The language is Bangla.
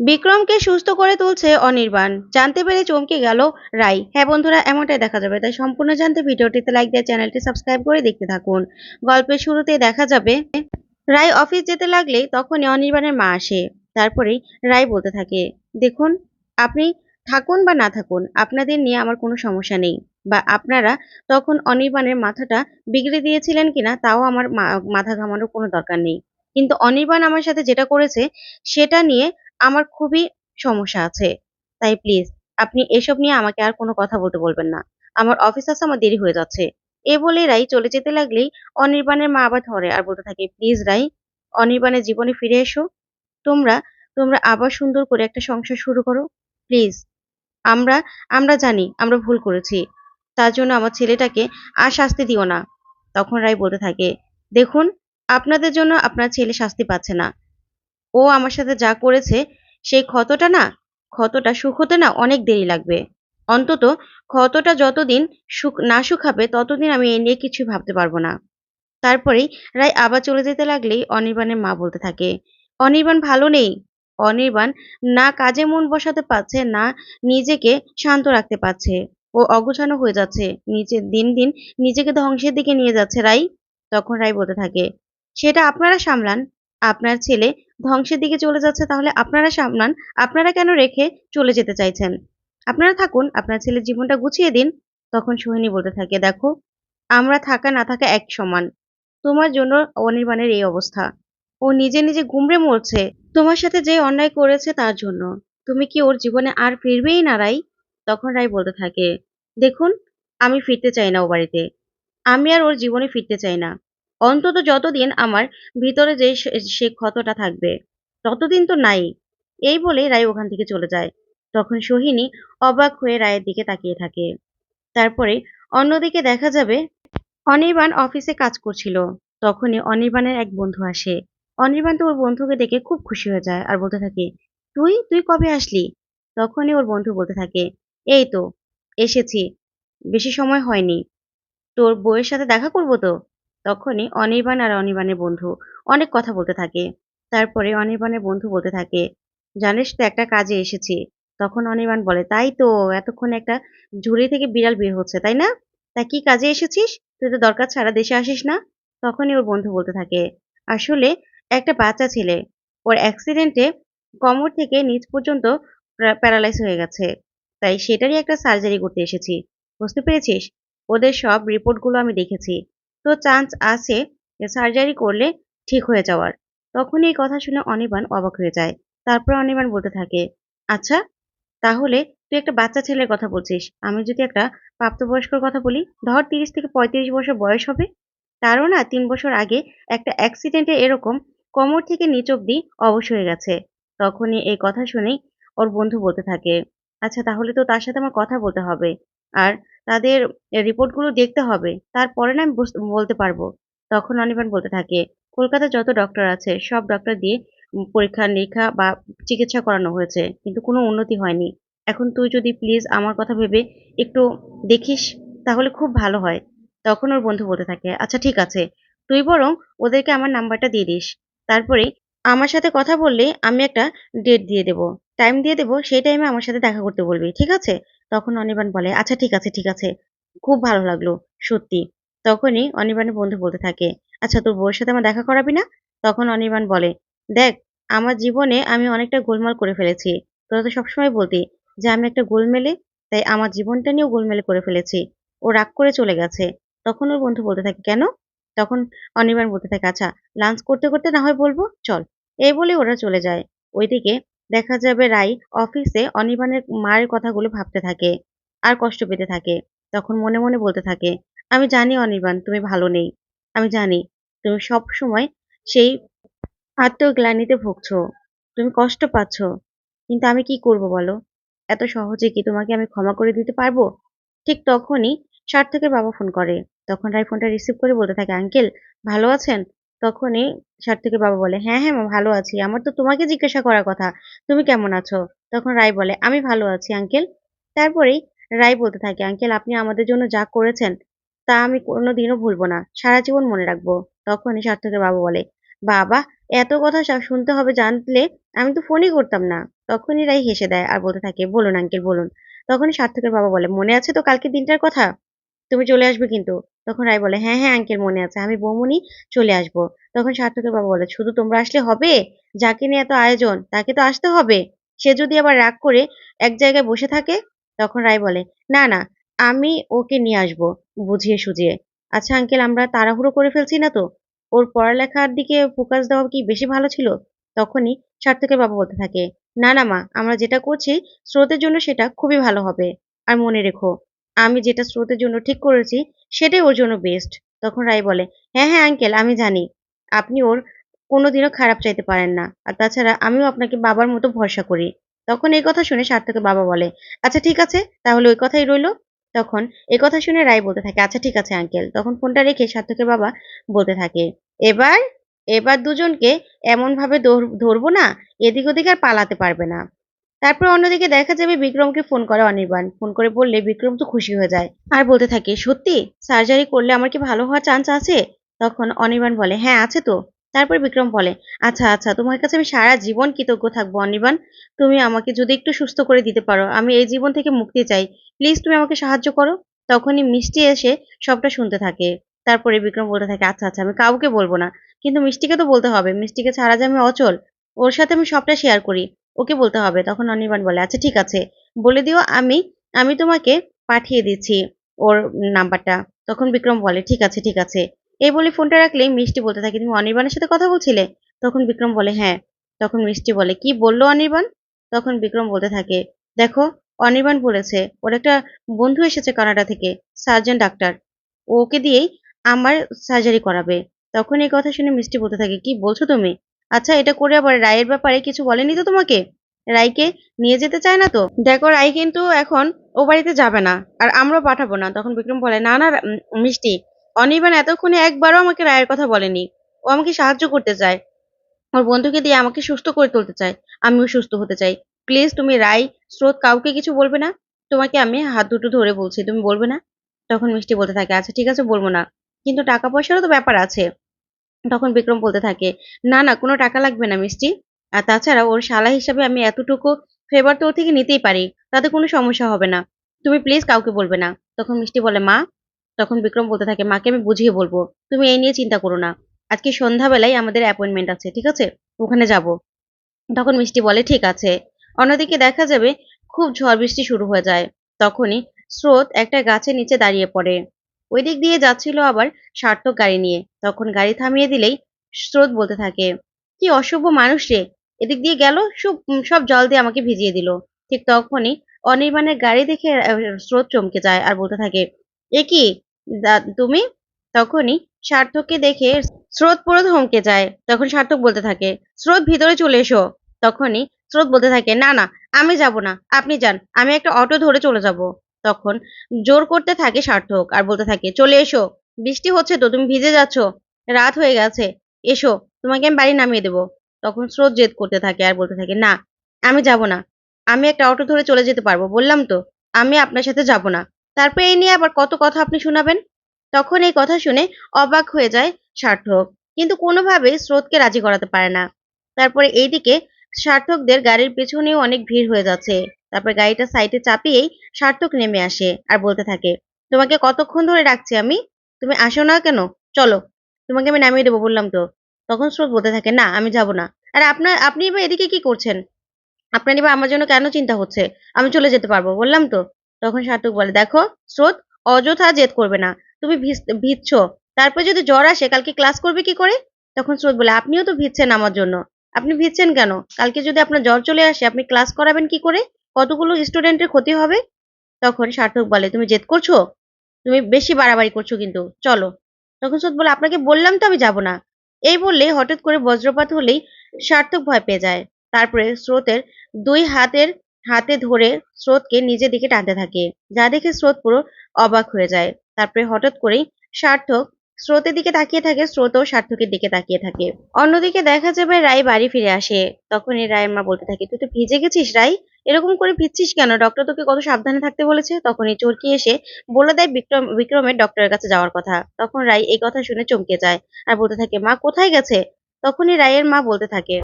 বিক্রমকে সুস্থ করে তুলছে অনির্বাণ। জানতে পেরে চমকে গেল রাই। হ্যাঁ বন্ধুরা, এমনটাই দেখা যাবে। তাই সম্পূর্ণ জানতে ভিডিওটিতে লাইক দিয়ে চ্যানেলটি সাবস্ক্রাইব করে দেখতে থাকুন। গল্পের শুরুতে দেখা যাবে, রাই অফিস যেতে লাগলে তখনই অনির্বাণের মা আসে। তারপরেই রাই বলতে থাকে, দেখুন, আপনি থাকুন বা না থাকুন, আপনাদের নিয়ে আমার কোনো সমস্যা নেই। বা আপনারা তখন অনির্বাণের মাথাটা বিগড়ে দিয়েছিলেন কিনা, তাও আমার মাথা ঘামানোর কোনো দরকার নেই। কিন্তু অনির্বাণ আমার সাথে যেটা করেছে, সেটা নিয়ে আমার খুবই সমস্যা আছে। তাই প্লিজ আপনি এসব নিয়ে আমাকে আর কোনো কথা বলতে বলবেন না। আমার অফিস আসতে আমার দেরি হয়ে যাচ্ছে। এ বলে রাই চলে যেতে লাগলেই অনির্বাণের মা আবার ধরে আর বলতে থাকে প্লিজ রাই, অনির্বাণের জীবনে ফিরে এসো। তোমরা তোমরা আবার সুন্দর করে একটা সংসার শুরু করো। প্লিজ আমরা আমরা জানি, আমরা ভুল করেছি। তার জন্য আমার ছেলেটাকে আর শাস্তি দিও না। তখন রাই বলতে থাকে, দেখুন, আপনাদের জন্য আপনার ছেলে শাস্তি পাচ্ছে না। ও আমার সাথে যা করেছে, সেই ক্ষতটা না, ক্ষতটা শুকোতে না অনেক দেরি লাগবে। অন্তত ক্ষতটা যতদিন শুক না শুকাবে ততদিন আমি এ নিয়ে কিছু ভাবতে পারব না। তারপরেই রায় আবার চলে যেতে লাগলেই অনির্বাণের মা বলতে থাকে, অনির্বাণ ভালো নেই। অনির্বাণ না কাজে মন বসাতে পারছে, না নিজেকে শান্ত রাখতে পারছে। ও অগোছানো হয়ে যাচ্ছে, নিজে দিন দিন নিজেকে ধ্বংসের দিকে নিয়ে যাচ্ছে রাই তখন রাই বলতে থাকে, সেটা আপনারা সামলান। আপনার ছেলে ধ্বংসের দিকে চলে যাচ্ছে, তাহলে আপনারা সামলান। আপনারা কেন রেখে চলে যেতে চাইছেন? আপনারা থাকুন, আপনার ছেলের জীবনটা গুছিয়ে দিন। তখন সোহিনী বলতে থাকে, দেখো, আমরা থাকা, না থাকা এক সমান। তোমার জন্য অনির্বাণের এই অবস্থা। ও নিজে নিজে গুমড়ে মরছে। তোমার সাথে যে অন্যায় করেছে তার জন্য। তুমি কি ওর জীবনে আর ফিরবেই না, রাই? তখন রাই বলতে থাকে, দেখুন, আমি ফিরতে চাই না ও বাড়িতে। আমি আর ওর জীবনে ফিরতে চাই না। অন্তত যতদিন আমার ভিতরে যে সে ক্ষতটা থাকবে, ততদিন তো নাই। এই বলে রায় ওখান থেকে চলে যায়। তখন সোহিনী অবাক হয়ে রায়ের দিকে তাকিয়ে থাকে। তারপরে অন্যদিকে দেখা যাবে, অনির্বাণ অফিসে কাজ করছিল। তখনই অনির্বাণের এক বন্ধু আসে। অনির্বাণ তো ওর বন্ধুকে দেখে খুব খুশি হয়ে যায় আর বলতে থাকে, তুই তুই কবে আসলি? তখনই ওর বন্ধু বলতে থাকে, এই তো, এসেছি। বেশি সময় হয়নি। তোর বউয়ের সাথে দেখা করব তো? তখনই অনির্বাণ আর অনির্বাণের বন্ধু অনেক কথা বলতে থাকে। তারপরে অনির্বাণের বন্ধু বলতে থাকে, জানিস তো একটা কাজে এসেছি। তখন অনির্বাণ বলে, তাই তো, এতক্ষণ একটা ঝুড়ি থেকে বিড়াল বের হচ্ছে, তাই না? তা কি কাজে এসেছিস? তুই তো দরকার ছাড়া দেশে আসিস না? তখনই ওর বন্ধু বলতে থাকে, আসলে একটা বাচ্চা ছেলে, ওর অ্যাক্সিডেন্টে কোমর থেকে নিচ পর্যন্ত প্যারালাইজ হয়ে গেছে, তাই সেটারই একটা সার্জারি করতে এসেছি। বুঝতে পেরেছিস? ওদের সব রিপোর্টগুলো আমি দেখেছি। তো চান্স আছে সার্জারি করলে ঠিক হয়ে যাওয়ার। তখনই এই কথা শুনে অনির্বাণ অবাক হয়ে যায়। তারপর অনির্বাণ বলতে থাকে আচ্ছা তাহলে তুই একটা বাচ্চা ছেলের কথা বলছিস। আমি যদি একটা প্রাপ্তবয়স্কর কথা বলি, ধর তিরিশ থেকে পঁয়ত্রিশ বছর বয়স হবে। তারও না তিন বছর আগে একটা অ্যাক্সিডেন্টে এরকম কোমর থেকে নিচ অব্দি অবশ হয়ে গেছে। তখনই এই কথা শুনেই ওর বন্ধু বলতে থাকে আচ্ছা তাহলে তো তার সাথে আমার কথা বলতে হবে। আর তাদের রিপোর্টগুলো দেখতে হবে। তারপরে না আমি বলতে পারব। তখন অনির্বাণ বলতে থাকে কলকাতায় যত ডক্টর আছে, সব ডক্টর দিয়ে পরীক্ষা, নিরীক্ষা বা চিকিৎসা করানো হয়েছে, কিন্তু কোনো উন্নতি হয়নি। এখন তুই যদি প্লিজ আমার কথা ভেবে একটু দেখিস, তাহলে খুব ভালো হয়। তখন ওর বন্ধু বলতে থাকে আচ্ছা ঠিক আছে। তুই বরং ওদেরকে আমার নাম্বারটা দিয়ে দিস। তারপরে আমার সাথে কথা বললে আমি একটা ডেট দিয়ে দেবো। টাইম দিয়ে দেবো, সেই টাইমে আমার সাথে দেখা করতে বলবি, ঠিক আছে? তখন অনির্বাণ বলে আচ্ছা ঠিক আছে ঠিক আছে। খুব ভালো লাগল, সত্যি। তখনই অনির্বাণের বন্ধু বলতে থাকে আচ্ছা তোর বউয়ের সাথে আমার দেখা করাবি না? তখন অনির্বাণ বলে, দেখ, আমার জীবনে আমি অনেকটা গোলমাল করে ফেলেছি। তোরা তো সবসময় বলতি যে আমি একটা গোলমেলে, তাই আমার জীবনটা নিয়েও গোলমেলে করে ফেলেছি। ও রাগ করে চলে গেছে। তখন ওর বন্ধু বলতে থাকে, কেন? তখন অনির্বাণ বলতে থাকে আচ্ছা লাঞ্চ করতে করতে না হয় বলব? চল। এই বলে ওরা চলে যায়। ওইদিকে দেখা যাবে রাই অফিসে অনির্বাণের মায়ের কথাগুলো ভাবতে থাকে আর কষ্ট পেতে থাকে। তখন মনে মনে বলতে থাকে, আমি জানি অনির্বাণ, তুমি ভালো নেই। আমি জানি তুমি সব সময় সেই আত্মগ্লানিতে ভুগছো। তুমি কষ্ট পাচ্ছ। কিন্তু আমি কি করব বলো? এত সহজে কি তোমাকে আমি ক্ষমা করে দিতে পারব? ঠিক তখনই সার্থকের বাবা ফোন করে। তখন রাই ফোনটা রিসিভ করে বলতে থাকে, আঙ্কেল, ভালো আছেন? তখনই সার্থকের বাবা বলে হ্যাঁ হ্যাঁ মা, ভালো আছি। আমার তো তোমাকে জিজ্ঞাসা করার কথা। তুমি কেমন আছো? তখন রাই বলে, আমি ভালো আছি আঙ্কেল তারপরেই রাই বলতে থাকে আঙ্কেল আপনি আমাদের জন্য যা করেছেন, তা আমি কোনোদিনও ভুলবো না। সারা জীবন মনে রাখব। তখনই সার্থকের বাবা বলে, বাবা, এত কথা শুনতে হবে, জানলে আমি তো ফোনই করতাম না। তখনই রাই হেসে দেয় আর বলতে থাকে, বলুন আঙ্কেল বলুন। তখনই সার্থকের বাবা বলে, মনে আছে তো কালকে দিনটার কথা? তুমি চলে আসবে কিন্তু। তখন রায় বলে হ্যাঁ হ্যাঁ আঙ্কেল, মনে আছে। আমি বৌমনি চলে আসব। তখন সার্থকের বাবা বলে, শুধু তোমরা আসলে হবে? যাকে নিয়ে এত আয়োজন, তাকে তো আসতে হবে? সে যদি আবার রাগ করে এক জায়গায় বসে থাকে? তখন রায় বলে, না না, আমি ওকে নিয়ে আসব, বুঝিয়ে সুঝিয়ে। আচ্ছা আঙ্কেল, আমরা তাড়াহুড়ো করে ফেলছি না তো? ওর পড়ালেখার দিকে ফোকাস দেওয়া কি বেশি ভালো ছিল? তখনই সার্থকের বাবা বলতে থাকে, না না, মা, আমরা যেটা করছি, স্রোতের জন্য সেটা খুবই ভালো হবে। আর মনে রেখো আমি যেটা স্রোতের জন্য ঠিক করেছি, সেটাই ওর জন্য বেস্ট তখন রাই বলে হ্যাঁ হ্যাঁ আঙ্কেল আমি জানি। আপনি ওর কোনোদিনও খারাপ চাইতে পারেন না। আর তাছাড়া আমিও আপনাকে বাবার মতো ভরসা করি। তখন এই কথা শুনে সার্থকের বাবা বলে আচ্ছা ঠিক আছে, তাহলে ওই কথাই রইল। তখন এই কথা শুনে রায় বলতে থাকে আচ্ছা ঠিক আছে আঙ্কেল তখন ফোনটা রেখে সার্থকের বাবা বলতে থাকে, এবার এবার দুজনকে এমন ভাবে ধর- ধরবো না, এদিক ওদিক আর পালাতে পারবে না। তারপর অন্যদিকে দেখা যাবে বিক্রমকে ফোন করে অনির্বাণ। ফোন করে বললে, বিক্রম তো খুশি হয়ে যায়। আর বলতে থাকে, সত্যি? সার্জারি করলে আমার কি ভালো হওয়ার চান্স আছে? তখন অনির্বাণ বলে হ্যাঁ আছে তো। তারপর বিক্রম বলে আচ্ছা আচ্ছা তোমার কাছে আমি সারা জীবন কৃতজ্ঞ থাকব, অনির্বাণ। তুমি আমাকে যদি একটু সুস্থ করে দিতে পারো, আমি এই জীবন থেকে মুক্তি চাই। প্লিজ তুমি আমাকে সাহায্য করো। তখনই মিষ্টি এসে সবটা শুনতে থাকে। তারপরে বিক্রম বলতে থাকে আচ্ছা আচ্ছা আমি কাউকে বলব না। কিন্তু মিষ্টিকে তো বলতে হবে। মিষ্টিকে ছাড়া যে আমি অচল, ওর সাথে আমি সবটা শেয়ার করি। ওকে বলতে হবে। তখন অনির্বাণ বলে আচ্ছা ঠিক আছে। বলে দিও, আমি আমি তোমাকে পাঠিয়ে দিচ্ছি ওর নাম্বারটা। তখন বিক্রম বলে, ঠিক আছে ঠিক আছে। এই বলে ফোনটা রাখলেই মিষ্টি বলতে থাকে, তুমি অনির্বাণের সাথে কথা বলছিলে? তখন বিক্রম বলে হ্যাঁ। তখন মিষ্টি বলে, কি বলল অনির্বাণ? তখন বিক্রম বলতে থাকে, দেখো, অনির্বাণ বলেছে, ওর একটা বন্ধু এসেছে কানাডা থেকে, সার্জন ডাক্তার। ওকে দিয়েই আমার সার্জারি করাবে। তখন এই কথা শুনে মিষ্টি বলতে থাকে, কি বলছো তুমি? আচ্ছা এটা করে আবার রায়ের ব্যাপারে কিছু বলেনি তো তোমাকে? রাইকে নিয়ে যেতে চায় না তো? দেখো রাই কিন্তু এখন ও বাড়িতে যাবে না, আর আমরাও পাঠাবো না। তখন বিক্রম বলে, না না মিষ্টি, অনির্বাণ এতক্ষণে একবারও আমাকে রায়ের কথা বলেনি। ও আমাকে সাহায্য করতে চায়। ওর বন্ধুকে দিয়ে আমাকে সুস্থ করে তুলতে চায়। আমিও সুস্থ হতে চাই। প্লিজ, তুমি রাই স্রোত কাউকে কিছু বলবে না? তোমাকে আমি হাত দুটো ধরে বলছি, তুমি বলবে না? তখন মিষ্টি বলতে থাকে আচ্ছা ঠিক আছে, বলব না। কিন্তু টাকা পয়সারও তো ব্যাপার আছে। তখন বিক্রম বলতে থাকে, না না, কোনো টাকা লাগবে না মিষ্টি। আর তাছাড়া ওর শালা হিসাবে আমি এতটুকু ফেভার তো ওর থেকে নিতেই পারি, তাতে কোনো সমস্যা হবে না। তুমি প্লিজ কাউকে বলবে না। তখন মিষ্টি বলে, মা? তখন বিক্রম বলতে থাকে, মাকে আমি বুঝিয়ে বলব। তুমি এই নিয়ে চিন্তা করো না। আজকে সন্ধ্যাবেলায় আমাদের অ্যাপয়েন্টমেন্ট আছে, ঠিক আছে? ওখানে যাব। তখন মিষ্টি বলে, ঠিক আছে। অন্যদিকে দেখা যাবে খুব ঝড় বৃষ্টি শুরু হয়ে যায়। তখনই স্রোত একটা গাছের নিচে দাঁড়িয়ে পড়ে। ওই দিক দিয়ে যাচ্ছিল আবার সার্থক গাড়ি নিয়ে। তখন গাড়ি থামিয়ে দিলেই স্রোত বলতে থাকে, কি অসভ্য মানুষ রে, এদিক দিয়ে গেল, সব সব জল দিয়ে আমাকে ভিজিয়ে দিল। ঠিক তখনই অনির্বাণের গাড়ি দেখে স্রোত চমকে যায় আর বলতে থাকে, এ কি তুমি? তখনই সার্থককে দেখে স্রোত পুরো ধমকে যায়। তখন সার্থক বলতে থাকে, স্রোত, ভিতরে চলে এসো। তখনই স্রোত বলতে থাকে, না না, আমি যাব না, আপনি যান, আমি একটা অটো ধরে চলে যাব। তখন জোর করতে থাকে সার্থক আর বলতে থাকে, চলে এসো, বৃষ্টি হচ্ছে তো, তুমি ভিজে যাচ্ছ, রাত হয়ে গেছে, এসো, তোমাকে আমি বাড়ি নামিয়ে দেবো। তখন স্রোত জেদ করতে থাকে আর বলতে থাকে, না, আমি যাব না, আমি একটা অটো ধরে চলে যেতে পারব, বললাম তো, আমি আপনার সাথে যাব না। তারপর এই নিয়ে আবার কত কথা আপনি শোনাবেন? তখন এই কথা শুনে অবাক হয়ে যায় সার্থক, কিন্তু কোনোভাবেই স্রোতকে রাজি করাতে পারে না। তারপরে এইদিকে সার্থকদের গাড়ির পেছনেও অনেক ভিড় হয়ে যাচ্ছে। তারপর গাড়িটা সাইডে চাপিয়েই সার্থক নেমে আসে আর বলতে থাকে, তোমাকে কতক্ষণ ধরে ডাকছি আমি? তুমি আসো না কেন? চলো। তোমাকে আমি নামিয়ে দেবো, বললাম তো। তখন স্রোত বলতে থাকে, না, আমি যাব না। আর আপনার, আপনি এবার এদিকে কি করছেন? আপনার এবার আমার জন্য কেন চিন্তা হচ্ছে? আমি চলে যেতে পারব, বললাম তো। তখন সার্থক বলে, দেখো স্রোত, অযথা জেদ করবে না। তুমি ভিজ- ভিজছো। তারপর যদি জ্বর আসে, কালকে ক্লাস করবে কি করে? তখন স্রোত বলে, আপনিও তো ভিজছেন আমার জন্য। আপনি ভিজছেন কেন? কালকে যদি আপনার জ্বর চলে আসে, আপনি ক্লাস করাবেন কি করে? কতগুলো স্টুডেন্টের ক্ষতি হবে? তখন সার্থক বলে, তুমি জেদ করছ? তুমি বেশি বাড়াবাড়ি করছ কিন্তু, চলো। তখন স্রোত বলে, আপনাকে বললাম তো আমি যাব না। এই বললে হঠাৎ করে বজ্রপাত হলেই সার্থক ভয় পেয়ে যায়। তারপরে স্রোতের দুই হাতের হাতে ধরে স্রোতকে নিজের দিকে টানতে থাকে, যা দেখে স্রোত পুরো অবাক হয়ে যায়। তারপরে হঠাৎ করেই সার্থক স্রোতের দিকে তাকিয়ে থাকে স্রোতও সার্থকের দিকে তাকিয়ে থাকে। অন্যদিকে দেখা যাবে রায় বাড়ি ফিরে আসে। তখনই রায়ের মা বলতে থাকে, তুই তো ভিজে গেছিস রাই এরকম করে ভিজছিস কেন? ডক্টর তোকে কত সাবধানে থাকতে বলেছে? তখনই চরকি এসে বলে দেয় বিক্রম, বিক্রমের ডক্টরের কাছে যাওয়ার কথা। তখন রায় এই কথা শুনে চমকে যায় আর বলতে থাকে, মা কোথায় গেছে? তখনই রায়ের মা বলতে থাকে